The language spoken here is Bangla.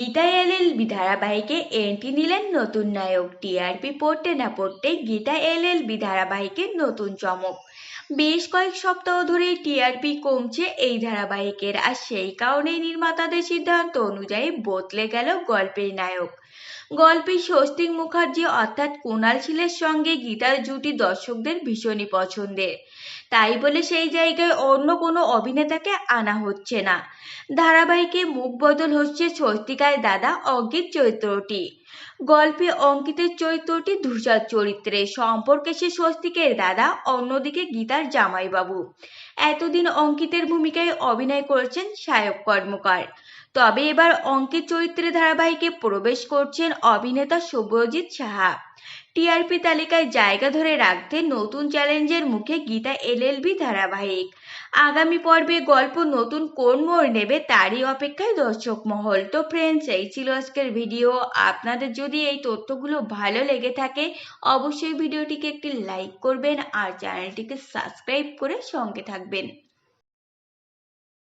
গীতা এলএলবি ধারাবাহিকে এন্ট্রি নিলেন নতুন নায়ক টিআরপি পড়তে না পড়তেই গীতা এলএলবি ধারাবাহিকের নতুন চমক। বেশ কয়েক সপ্তাহ ধরে টিআরপি কমছে এই ধারাবাহিকের, আর সেই কারণেই নির্মাতাদের সিদ্ধান্ত অনুযায়ী বদলে গেল গল্পের নায়ক। গল্পে স্বস্তিক মুখার্জি অর্থাৎ কুণাল শীলের সঙ্গে গীতার জুটি দর্শকদের ভীষণই পছন্দের। তাই বলে সেই জায়গায় অন্য কোনো অভিনেতাকে আনা হচ্ছে না। ধারাবাহিকে মুখ বদল হচ্ছে স্বস্তিকার দাদা অঙ্কিত চরিত্রটি গল্পে অঙ্কিতের চরিত্রটি ধূসার চরিত্রে, সম্পর্কে সে স্বস্তিকের দাদা অন্যদিকে গীতার জামাইবাবু। এতদিন অঙ্কিতের ভূমিকায় অভিনয় করেছেন সায়ক কর্মকার। তবে এবার অঙ্কিত চরিত্রে ধারাবাহিকে প্রবেশ করছেন অভিনেতা শুভজিৎ সাহা। টিআরপি তালিকায় জায়গা ধরে রাখতে নতুন চ্যালেঞ্জের মুখে গীতা এলএলবি ধারাবাহিক। আগামী পর্বে গল্প নতুন কোন মোড় নেবে তারই অপেক্ষায় দর্শক মহল। তো ফ্রেন্ডস এই ছিল আজকের ভিডিও আপনাদের যদি এই তথ্যগুলো ভালো লেগে থাকে, অবশ্যই ভিডিওটিকে একটি লাইক করবেন আর চ্যানেলটিকে সাবস্ক্রাইব করে সঙ্গে থাকবেন।